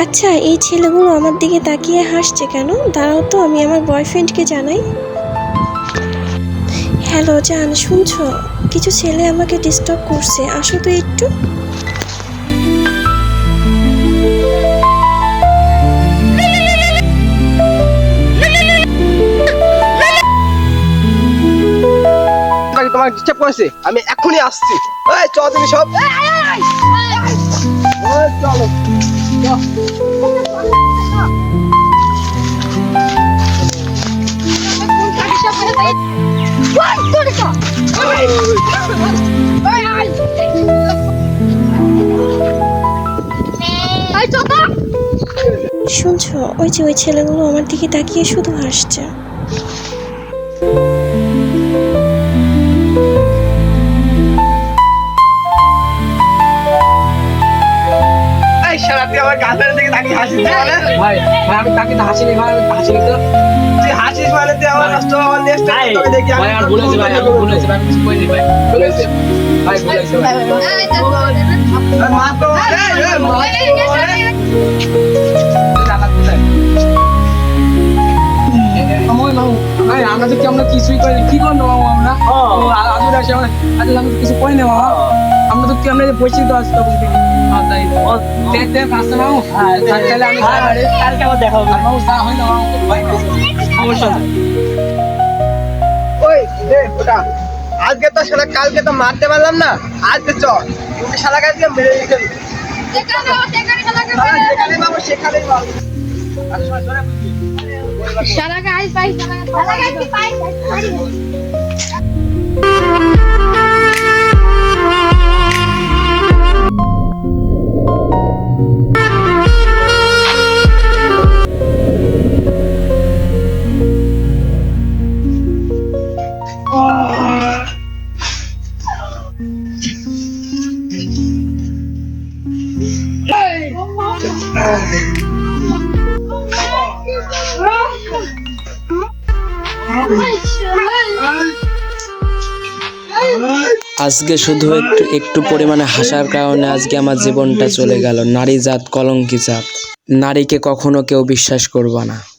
আচ্ছা এই ছেলেগুলো আমার দিকে তাকিয়ে হাসছে কেন? দাঁড়াও তো, আমি আমার বয়ফ্রেন্ডকে জানাই। হ্যালো জান, শুনছো? কিছু ছেলে আমাকে ডিস্টার্ব করছে, আসো তো একটু। তোমাকে ডিস্টার্ব করেছে আমি এখনই আসছি। এই চল তুমি সব। চলো। শুনছো ওই যে ওই ছেলেগুলো আমার দিকে তাকিয়ে শুধু হাসছে। তুই আমার তাকিয়ে হাসিস মানে ভাই ভাই আমি তাকে তো হাসিনি ভাই আমি হাসিনি তো তুই হাসিস মানে তুই আমার নষ্ট আমার নেক্সট ভাই টাইম দেখি ভাই আর বলেছে ভাই আমি বলেছি ভাই কিছু করিনি ভাই বলেছে ভাই বলেছে ভাই মা তো এই, মা আমরা কি আমরা কিছুই করিনি কি করব আমরা আজুর আসে আমরা আমরা কিছু করি না মামা আমরা তো কি আমরা যে পরিচিত আছি তখন থেকে হ্যাঁ, আসতে আমি হয় নাই। ওই আজকে তো শালা কালকে তো মারতে পারলাম না। আজকে চল তুমি শালা কালকে মেরে রেখে দিবি। শালা যেখানে পাবো সেখানেই মারবো Salah guys, bye. Salah Oh, আজকে শুধু একটু একটু পরিমাণে হাসার কারণে আজকে আমার জীবনটা চলে গেল। নারী জাত কলঙ্কি জাত। নারীকে কখনো কেউ বিশ্বাস করবা না।